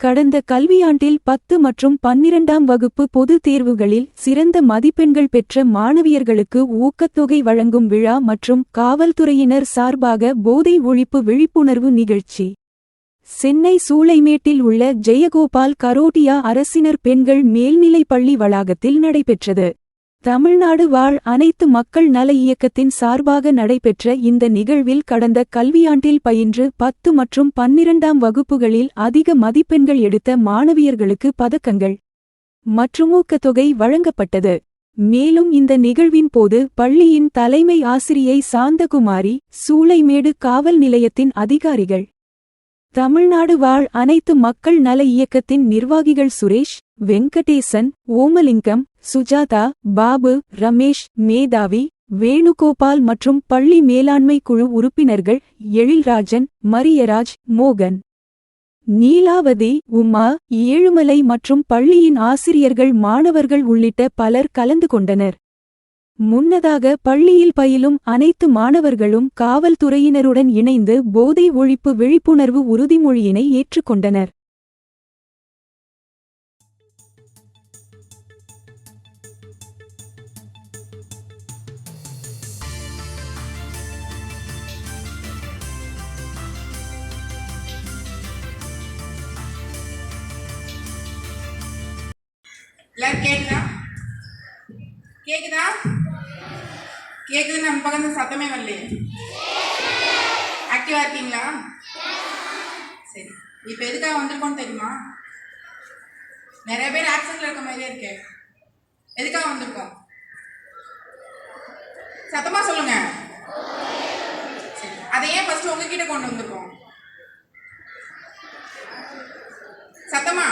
கடந்த கல்வியாண்டில் பத்து மற்றும் பன்னிரண்டாம் வகுப்பு பொதுத் தேர்வுகளில் சிறந்த மதிப்பெண்கள் பெற்ற மாணவியர்களுக்கு ஊக்கத்தொகை வழங்கும் விழா மற்றும் காவல்துறையினர் சார்பாக போதை ஒழிப்பு விழிப்புணர்வு நிகழ்ச்சி. சென்னை சூளைமேட்டில் உள்ள ஜெயகோபால் கரோட்டியா அரசினர் பெண்கள் மேல்நிலைப் பள்ளி வளாகத்தில் நடைபெற்றது. தமிழ்நாடு வாழ் அனைத்து மக்கள் நல இயக்கத்தின் சார்பாக நடைபெற்ற இந்த நிகழ்வில் கடந்த கல்வியாண்டில் பயின்று பத்து மற்றும் பன்னிரண்டாம் வகுப்புகளில் அதிக மதிப்பெண்கள் எடுத்த மாணவியர்களுக்கு பதக்கங்கள் மற்றும் ஊக்கத்தொகை வழங்கப்பட்டது. மேலும் இந்த நிகழ்வின் போது பள்ளியின் தலைமை ஆசிரியை சாந்தகுமாரி சூளைமேடு காவல் நிலையத்தின் அதிகாரிகள் தமிழ்நாடு வாழ் அனைத்து மக்கள் நல இயக்கத்தின் நிர்வாகிகள் சுரேஷ் வெங்கடேசன் ஓமலிங்கம் சுஜாதா பாபு ரமேஷ் மேதாவி வேணுகோபால் மற்றும் பள்ளி மேலாண்மை குழு உறுப்பினர்கள் எழில்ராஜன் மரியராஜ் மோகன் நீலாவதி உமா ஏழுமலை மற்றும் பள்ளியின் ஆசிரியர்கள் மாணவர்கள் உள்ளிட்ட பலர் கலந்து கொண்டனர். முன்னதாக பள்ளியில் பயிலும் அனைத்து மாணவர்களும் காவல்துறையினருடன் இணைந்து போதை ஒழிப்பு விழிப்புணர்வு உறுதிமொழியினை ஏற்றுக்கொண்டனர். எல்லாரும் கேக்குதா கேக்குதா கேக்குது நம்ம பக்கம் சத்தமே வரலையே. ஆக்டிவா இருக்கீங்களா? சரி. இப்போ எதுக்காக வந்திருக்கோம்னு தெரியுமா? நிறைய பேர் ஆக்சன்ல இருக்க மாதிரியே இருக்கே. எதுக்காக வந்திருக்கோம்? சத்தமா சொல்லுங்க. சரி. அதை ஏன் ஃபர்ஸ்ட் உங்ககிட்ட கொண்டு வந்திருக்கோம்? சத்தமா?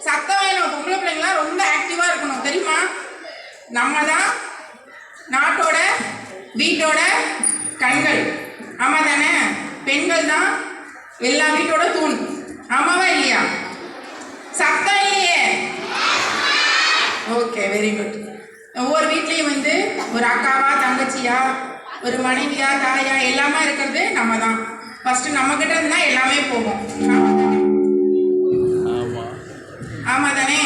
சத்தம் வேணும் பொம்பளை பிள்ளைங்களா ரொம்ப ஆக்டிவாக இருக்கணும். தெரியுமா? நம்ம தான் நாட்டோட வீட்டோட கண்கள். ஆமாம் தானே? பெண்கள் தான் எல்லா வீட்டோட தூண். ஆமாவா இல்லையா? சத்தம் இல்லையே. ஓகே வெரி குட் ஒவ்வொரு வீட்லேயும் வந்து ஒரு அக்காவா தங்கச்சியா ஒரு மனைவியா தாயா எல்லாமே இருக்கிறது நம்ம தான். ஃபஸ்ட்டு நம்மக்கிட்ட இருந்தால் எல்லாமே போகும்? ஆமாம் தானே?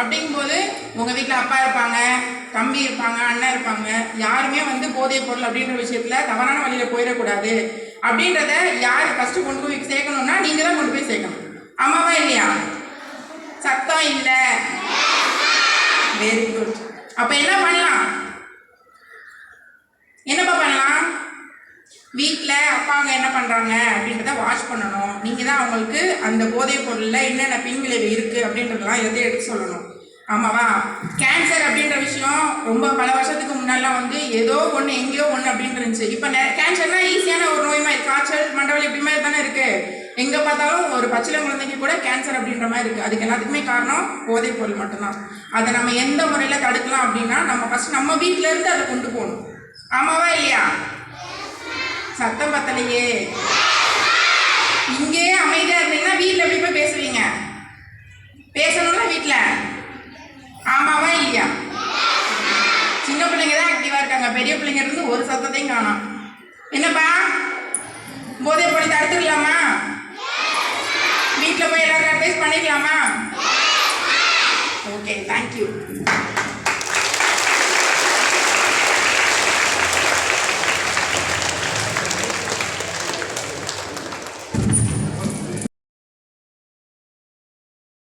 அப்படிங்கும்போது உங்கள் வீட்டில் அப்பா இருப்பாங்க. தம்பி இருப்பாங்க அண்ணன் இருப்பாங்க யாருமே வந்து போதைப் பொருள் அப்படின்ற விஷயத்தில் தவறான வழியில் போயிடக்கூடாது. அப்படின்றத யார் ஃபஸ்ட்டு கொண்டு போய் சேர்க்கணும்னா நீங்கள் தான் கொண்டு போய் சேர்க்கணும். ஆமாவா இல்லையா? சத்தம் இல்லை. வெரி குட் அப்போ என்ன பண்ணலாம்? என்னப்பா பண்ணலாம்? வீட்டில் அப்பாங்க என்ன பண்ணுறாங்க அப்படின்றத வாட்ச் பண்ணணும். நீங்கள் தான் அவங்களுக்கு அந்த போதைப் பொருளில் என்னென்ன பின்விளைவு இருக்குது அப்படின்றதெல்லாம் எதையும் எடுத்து சொல்லணும். ஆமாவா? கேன்சர் அப்படின்ற விஷயம் ரொம்ப பல வருஷத்துக்கு முன்னாடிலாம் வந்து ஏதோ ஒன்று எங்கேயோ ஒன்று அப்படின்னு இருந்துச்சு. இப்போ கேன்சர்னா ஈஸியான ஒரு நோய் மாதிரி காய்ச்சல் மண்டவல் இப்படி மாதிரி தானே இருக்குது எங்கே பார்த்தாலும் ஒரு பச்சில குழந்தைக்கு கூட கேன்சர் அப்படின்ற மாதிரி இருக்குது அதுக்கு எல்லாத்துக்குமே காரணம் போதைப் பொருள் மட்டும்தான். அதை நம்ம எந்த முறையில் தடுக்கலாம் அப்படின்னா நம்ம ஃபஸ்ட் நம்ம வீட்டிலேருந்து அதை கொண்டு போகணும். ஆமாவா இல்லையா? சத்தம் பத்தலையே. இங்கேயே அமைதியா இருந்தீங்கன்னா வீட்டில் எப்படி போய் பேசுவீங்க பேசணும்ல வீட்டில் ஆமாவா இல்லையா சின்ன பிள்ளைங்க தான் ஆக்டிவா இருக்காங்க பெரிய பிள்ளைங்க இருந்து காணும் என்னப்பா? போதை பொருள் தடுத்துக்கலாமா? வீட்டில் போய் எல்லாரும் அட்வைஸ் பண்ணிக்கலாமா? Okay thank you